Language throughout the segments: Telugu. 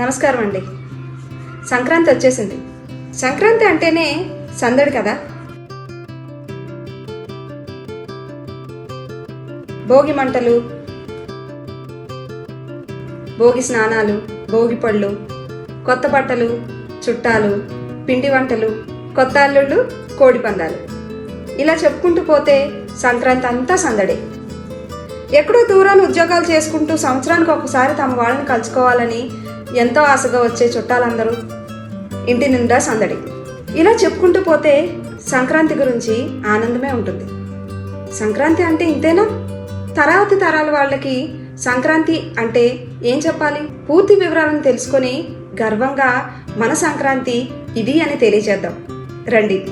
నమస్కారం అండి. సంక్రాంతి వచ్చేసింది. సంక్రాంతి అంటేనే సందడి కదా? భోగి మంటలు భోగి స్నానాలు భోగి పళ్ళు కొత్త బట్టలు చుట్టాలు పిండి వంటలు కొత్త అల్లుళ్ళు కోడి పందాలు. ఇలా చెప్పుకుంటూ పోతే సంక్రాంతి అంతా సందడే. ఎక్కడో దూరాన్ని ఉద్యోగాలు చేసుకుంటూ సంవత్సరానికి ఒకసారి తమ వాళ్ళని కలుసుకోవాలని ఎంతో ఆశగా వచ్చే చుట్టాలందరూ ఇంటి నిండా సందడి. ఇలా చెప్పుకుంటూ పోతే సంక్రాంతి గురించి ఆనందమే ఉంటుంది. సంక్రాంతి అంటే ఇంతేనా? తరావతి తరాల వాళ్ళకి సంక్రాంతి అంటే ఏం చెప్పాలి? పూర్తి వివరాలను తెలుసుకొని గర్వంగా మన సంక్రాంతి ఇది అని తెలియజేద్దాం. రండి.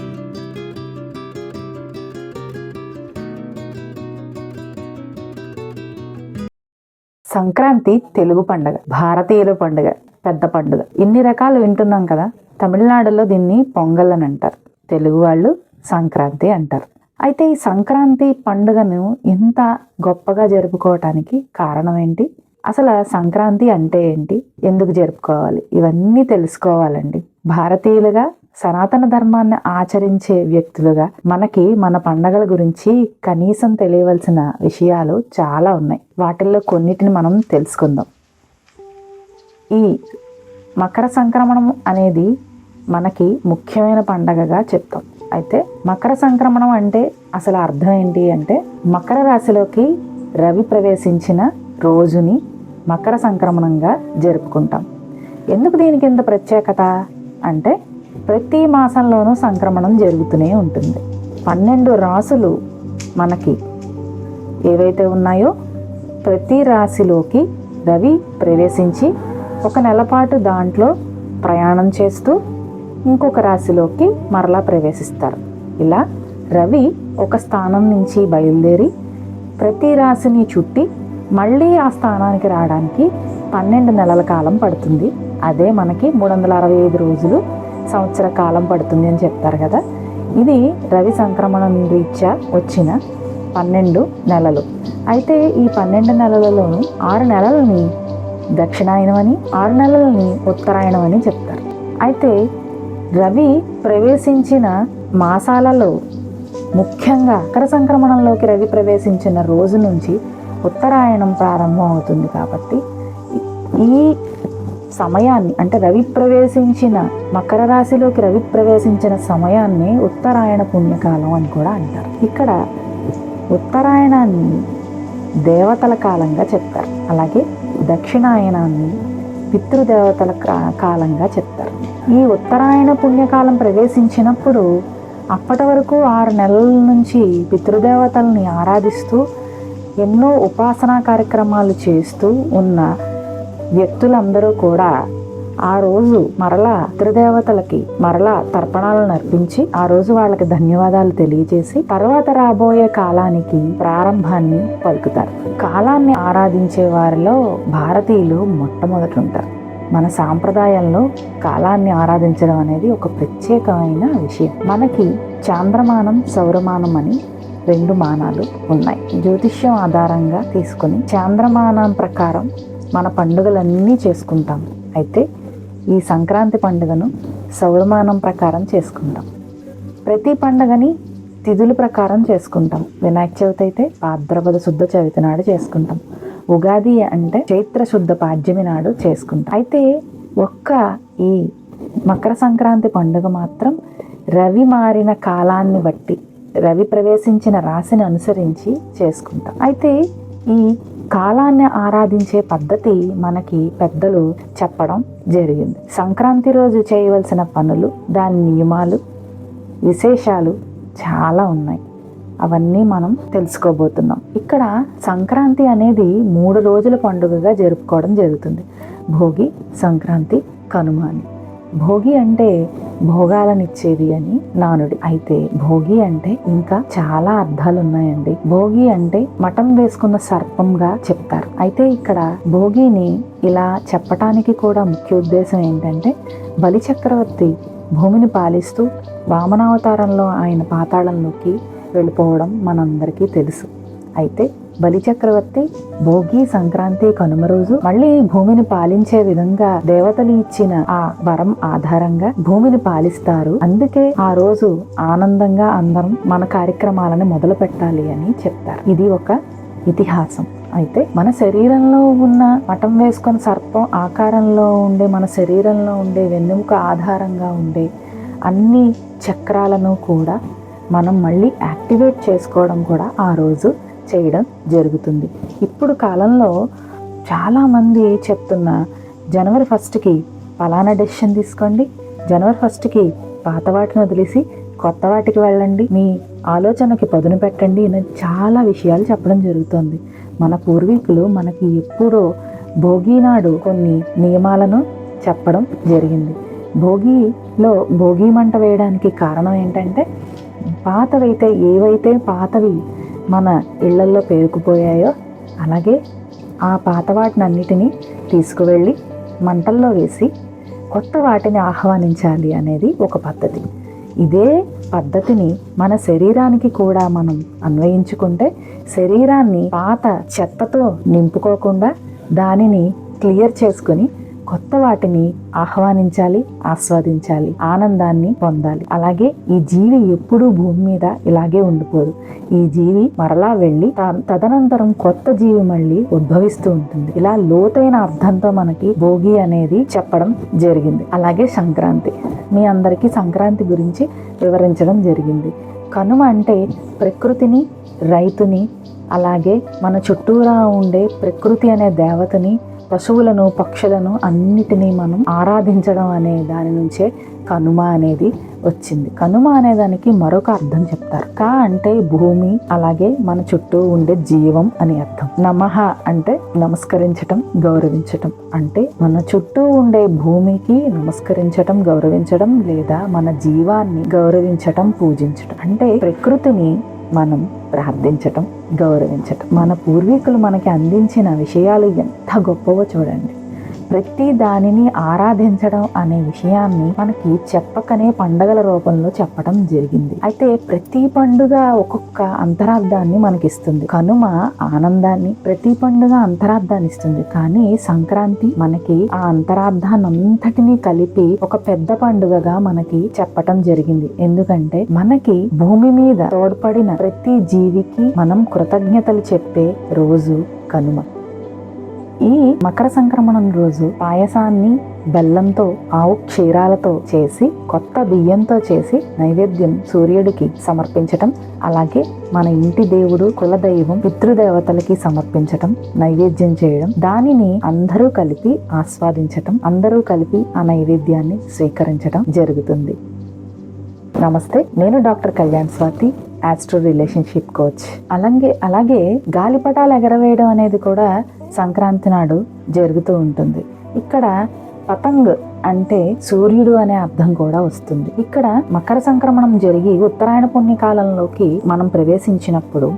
సంక్రాంతి తెలుగు పండుగ భారతీయుల పండుగ పెద్ద పండుగ. ఇన్ని రకాలు వింటున్నాం కదా? తమిళనాడులో దీన్ని పొంగల్ అని అంటారు. తెలుగు వాళ్ళు సంక్రాంతి అంటారు. అయితే ఈ సంక్రాంతి పండుగను ఇంత గొప్పగా జరుపుకోవటానికి కారణం ఏంటి? అసలు సంక్రాంతి అంటే ఏంటి? ఎందుకు జరుపుకోవాలి? ఇవన్నీ తెలుసుకోవాలండి. భారతీయులుగా సనాతన ధర్మాన్ని ఆచరించే వ్యక్తులుగా మనకి మన పండగల గురించి కనీసం తెలియవలసిన విషయాలు చాలా ఉన్నాయి. వాటిల్లో కొన్నిటిని మనం తెలుసుకుందాం. ఈ మకర సంక్రమణం అనేది మనకి ముఖ్యమైన పండగగా చెప్తాం. అయితే మకర సంక్రమణం అంటే అసలు అర్థం ఏంటి అంటే మకర రాశిలోకి రవి ప్రవేశించిన రోజుని మకర సంక్రమణంగా జరుపుకుంటాం. ఎందుకు దీనికి ఇంత ప్రత్యేకత? అంటే ప్రతి మాసంలోనూ సంక్రమణం జరుగుతూనే ఉంటుంది. పన్నెండు రాసులు మనకి ఏవైతే ఉన్నాయో ప్రతి రాశిలోకి రవి ప్రవేశించి ఒక నెలపాటు దాంట్లో ప్రయాణం చేస్తూ ఇంకొక రాశిలోకి మరలా ప్రవేశిస్తారు. ఇలా రవి ఒక స్థానం నుంచి బయలుదేరి ప్రతి రాశిని చుట్టి మళ్ళీ ఆ స్థానానికి రావడానికి పన్నెండు నెలల కాలం పడుతుంది. అదే మనకి మూడు వందల అరవై ఐదు రోజులు సంవత్సర కాలం పడుతుంది అని చెప్తారు కదా. ఇది రవి సంక్రమణం రీత్యా వచ్చిన పన్నెండు నెలలు. అయితే ఈ పన్నెండు నెలలలోని ఆరు నెలలని దక్షిణాయనమని ఆరు నెలలని ఉత్తరాయణం అని చెప్తారు. అయితే రవి ప్రవేశించిన మాసాలలో ముఖ్యంగా మకర సంక్రమణంలోకి రవి ప్రవేశించిన రోజు నుంచి ఉత్తరాయణం ప్రారంభం అవుతుంది కాబట్టి ఈ సమయాన్ని అంటే రవి ప్రవేశించిన మకర రాశిలోకి రవి ప్రవేశించిన సమయాన్ని ఉత్తరాయణ పుణ్యకాలం అని కూడా అంటారు. ఇక్కడ ఉత్తరాయణాన్ని దేవతల కాలంగా చెప్తారు. అలాగే దక్షిణాయనాన్ని పితృదేవతల కాలంగా చెప్తారు. ఈ ఉత్తరాయణ పుణ్యకాలం ప్రవేశించినప్పుడు అప్పటి వరకు ఆరు నెలల నుంచి పితృదేవతల్ని ఆరాధిస్తూ ఎన్నో ఉపాసనా కార్యక్రమాలు చేస్తూ ఉన్న వ్యక్తులందరూ కూడా ఆ రోజు మరలా పితృదేవతలకి మరలా తర్పణాలను అర్పించి ఆ రోజు వాళ్ళకి ధన్యవాదాలు తెలియజేసి తర్వాత రాబోయే కాలానికి ప్రారంభాన్ని పలుకుతారు. కాలాన్ని ఆరాధించే వారిలో భారతీయులు మొట్టమొదటి ఉంటారు. మన సాంప్రదాయంలో కాలాన్ని ఆరాధించడం అనేది ఒక ప్రత్యేకమైన విషయం. మనకి చాంద్రమానం సౌరమానం అని రెండు మానాలు ఉన్నాయి. జ్యోతిష్యం ఆధారంగా తీసుకొని చాంద్రమానం ప్రకారం మన పండుగలన్నీ చేసుకుంటాం. అయితే ఈ సంక్రాంతి పండుగను సౌరమానం ప్రకారం చేసుకుంటాం. ప్రతి పండుగని తిథుల ప్రకారం చేసుకుంటాం. వినాయక చవితి అయితే భాద్రపద శుద్ధ చవితి నాడు చేసుకుంటాం. ఉగాది అంటే చైత్ర శుద్ధ పాడ్యమి నాడు చేసుకుంటాం. అయితే ఒక్క ఈ మకర సంక్రాంతి పండుగ మాత్రం రవి మారిన కాలాన్ని బట్టి రవి ప్రవేశించిన రాశిని అనుసరించి చేసుకుంటాం. అయితే ఈ కాలాన్ని ఆరాధించే పద్ధతి మనకి పెద్దలు చెప్పడం జరిగింది. సంక్రాంతి రోజు చేయవలసిన పనులు దాని నియమాలు విశేషాలు చాలా ఉన్నాయి. అవన్నీ మనం తెలుసుకోబోతున్నాం. ఇక్కడ సంక్రాంతి అనేది మూడు రోజుల పండుగగా జరుపుకోవడం జరుగుతుంది. భోగి సంక్రాంతి కనుమ అని. భోగి అంటే భోగాలనిచ్చేది అని నానుడి. అయితే భోగి అంటే ఇంకా చాలా అర్థాలు ఉన్నాయండి భోగి అంటే మఠం వేసుకున్న సర్పంగా చెప్తారు. అయితే ఇక్కడ భోగిని ఇలా చెప్పటానికి కూడా ముఖ్య ఉద్దేశం ఏంటంటే బలి చక్రవర్తి భూమిని పాలిస్తూ వామనావతారంలో ఆయన పాతాళంలోకి వెళ్ళిపోవడం మనందరికీ తెలుసు. అయితే బలి చక్రవర్తి భోగి సంక్రాంతి కనుమ రోజు మళ్ళీ భూమిని పాలించే విధంగా దేవతలు ఇచ్చిన ఆ వరం ఆధారంగా భూమిని పాలిస్తారు. అందుకే ఆ రోజు ఆనందంగా అందరం మన కార్యక్రమాలను మొదలు పెట్టాలి అని చెప్తారు. ఇది ఒక ఇతిహాసం. అయితే మన శరీరంలో ఉన్న మఠం వేసుకుని సర్పం ఆకారంలో ఉండే మన శరీరంలో ఉండే వెన్నెముక ఆధారంగా ఉండే అన్ని చక్రాలను కూడా మనం మళ్ళీ యాక్టివేట్ చేసుకోవడం కూడా ఆ రోజు చేయడం జరుగుతుంది. ఇప్పుడు కాలంలో చాలామంది చెప్తున్న జనవరి ఫస్ట్కి పలానా డెసిషన్ తీసుకోండి జనవరి ఫస్ట్కి పాత వాటిని వదిలేసి కొత్త వాటికి వెళ్ళండి మీ ఆలోచనకి పదును పెట్టండి అని చాలా విషయాలు చెప్పడం జరుగుతుంది. మన పూర్వీకులు మనకి ఎప్పుడో భోగి నాడు కొన్ని నియమాలను చెప్పడం జరిగింది. భోగిలో భోగి మంట వేయడానికి కారణం ఏంటంటే పాతవైతే ఏవైతే పాతవి మన ఇళ్ళల్లో పేరుకుపోయాయో అలాగే ఆ పాత వాటిని అన్నిటినీ తీసుకువెళ్ళి మంటల్లో వేసి కొత్త వాటిని ఆహ్వానించాలి అనేది ఒక పద్ధతి. ఇదే పద్ధతిని మన శరీరానికి కూడా మనం అన్వయించుకుంటే శరీరాన్ని పాత చెత్తతో నింపుకోకుండా దానిని క్లియర్ చేసుకుని కొత్త వాటిని ఆహ్వానించాలి ఆస్వాదించాలి ఆనందాన్ని పొందాలి. అలాగే ఈ జీవి ఎప్పుడూ భూమి మీద ఇలాగే ఉండిపోదు. ఈ జీవి మరలా వెళ్ళి తదనంతరం కొత్త జీవి మళ్ళీ ఉద్భవిస్తూ ఉంటుంది. ఇలా లోతైన అర్థంతో మనకి భోగి అనేది చెప్పడం జరిగింది. అలాగే సంక్రాంతి. మీ అందరికీ సంక్రాంతి గురించి వివరించడం జరిగింది. కనుమ అంటే ప్రకృతిని రైతుని అలాగే మన చుట్టూరా ఉండే ప్రకృతి అనే దేవతని పశువులను పక్షులను అన్నిటినీ మనం ఆరాధించడం అనే దాని నుంచే కనుమ అనేది వచ్చింది. కనుమ అనే దానికి మరొక అర్థం చెప్తారు. క అంటే భూమి అలాగే మన చుట్టూ ఉండే జీవం అని అర్థం. నమః అంటే నమస్కరించటం గౌరవించటం. అంటే మన చుట్టూ ఉండే భూమికి నమస్కరించటం గౌరవించడం లేదా మన జీవాన్ని గౌరవించటం పూజించటం. అంటే ప్రకృతిని మనం ప్రార్థించటం గౌరవించటం. మన పూర్వీకులు మనకి అందించిన విషయాలు ఎంత గొప్పవో చూడండి. ప్రతి దానిని ఆరాధించడం అనే విషయాన్ని మనకి చెప్పకనే పండగల రూపంలో చెప్పడం జరిగింది. అయితే ప్రతి పండుగ ఒక్కొక్క అంతరార్థాన్ని మనకి ఇస్తుంది కనుమ ఆనందాన్ని ప్రతి పండుగ అంతరార్థాన్ని ఇస్తుంది. కానీ సంక్రాంతి మనకి ఆ అంతరార్థాన్ని అంతటినీ కలిపి ఒక పెద్ద పండుగగా మనకి చెప్పటం జరిగింది. ఎందుకంటే మనకి భూమి మీద తోడ్పడిన ప్రతి జీవికి మనం కృతజ్ఞతలు చెప్పే రోజు కనుమ. ఈ మకర సంక్రమణం రోజు పాయసాన్ని బెల్లంతో ఆవు క్షీరాలతో చేసి కొత్త బియ్యంతో చేసి నైవేద్యం సూర్యుడికి సమర్పించటం అలాగే మన ఇంటి దేవుడు కులదైవం పితృదేవతలకి సమర్పించటం నైవేద్యం చేయడం దానిని అందరూ కలిపి ఆస్వాదించటం అందరూ కలిపి ఆ నైవేద్యాన్ని స్వీకరించడం జరుగుతుంది. నమస్తే నేను doctor Kalyan Swathi astro relationship coach. అలాగే అలాగే గాలిపటాలు ఎగరవేయడం అనేది కూడా సంక్రాంతి నాడు జరుగుతూ ఉంటుంది. ఇక్కడ పతంగ్ అంటే సూర్యుడు అనే అర్థం కూడా వస్తుంది. ఇక్కడ మకర సంక్రమణం జరిగి ఉత్తరాయణ పుణ్యకాలంలోకి మనం ప్రవేశించినప్పుడు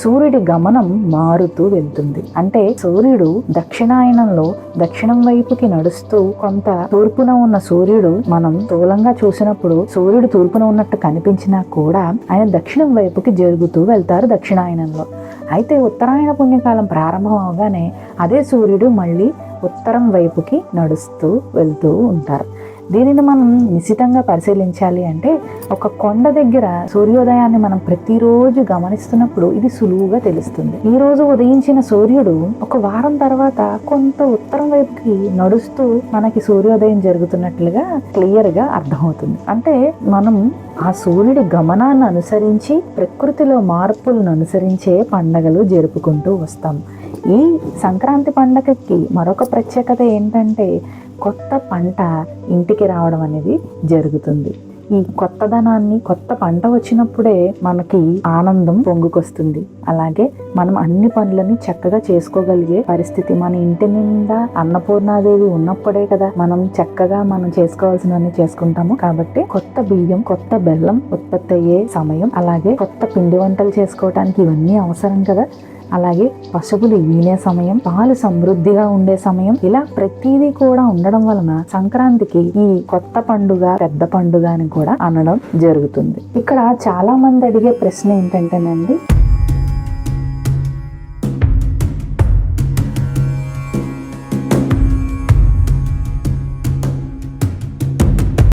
సూర్యుడి గమనం మారుతూ వెళ్తుంది. అంటే సూర్యుడు దక్షిణాయనంలో దక్షిణం వైపుకి నడుస్తూ కొంత తూర్పున ఉన్న సూర్యుడు మనం స్థూలంగా చూసినప్పుడు సూర్యుడు తూర్పున ఉన్నట్టు కనిపించినా కూడా ఆయన దక్షిణం వైపుకి జరుగుతూ వెళ్తారు దక్షిణాయనంలో. అయితే ఉత్తరాయణ పుణ్యకాలం ప్రారంభం అవగానే అదే సూర్యుడు మళ్ళీ ఉత్తరం వైపుకి నడుస్తూ వెళ్తూ ఉంటారు. దీనిని మనం నిశితంగా పరిశీలించాలి అంటే ఒక కొండ దగ్గర సూర్యోదయాన్ని మనం ప్రతిరోజు గమనిస్తున్నప్పుడు ఇది సులువుగా తెలుస్తుంది. ఈ రోజు ఉదయించిన సూర్యుడు ఒక వారం తర్వాత కొంత ఉత్తరం వైపుకి నడుస్తూ మనకి సూర్యోదయం జరుగుతున్నట్లుగా క్లియర్గా అర్థమవుతుంది. అంటే మనం ఆ సూర్యుడి గమనాన్ని అనుసరించి ప్రకృతిలో మార్పులను అనుసరించే పండగలు జరుపుకుంటూ వస్తాం. ఈ సంక్రాంతి పండగకి మరొక ప్రత్యేకత ఏంటంటే కొత్త పంట ఇంటికి రావడం అనేది జరుగుతుంది. ఈ కొత్తదనాన్ని కొత్త పంట వచ్చినప్పుడే మనకి ఆనందం పొంగుకొస్తుంది. అలాగే మనం అన్ని పనులని చక్కగా చేసుకోగలిగే పరిస్థితి మన ఇంటి నిండా అన్నపూర్ణాదేవి ఉన్నప్పుడే కదా మనం చక్కగా మనం చేసుకోవాల్సినవన్నీ చేసుకుంటాము. కాబట్టి కొత్త బియ్యం కొత్త బెల్లం ఉత్పత్తి అయ్యే సమయం అలాగే కొత్త పిండి వంటలు చేసుకోవటానికి ఇవన్నీ అవసరం కదా. అలాగే పశువులు ఈనే సమయం పాలు సమృద్ధిగా ఉండే సమయం ఇలా ప్రతిదీ కూడా ఉండడం వలన సంక్రాంతికి ఈ కొత్త పండుగ పెద్ద పండుగ అని కూడా అనడం జరుగుతుంది. ఇక్కడ చాలా మంది అడిగే ప్రశ్న ఏంటంటేనండి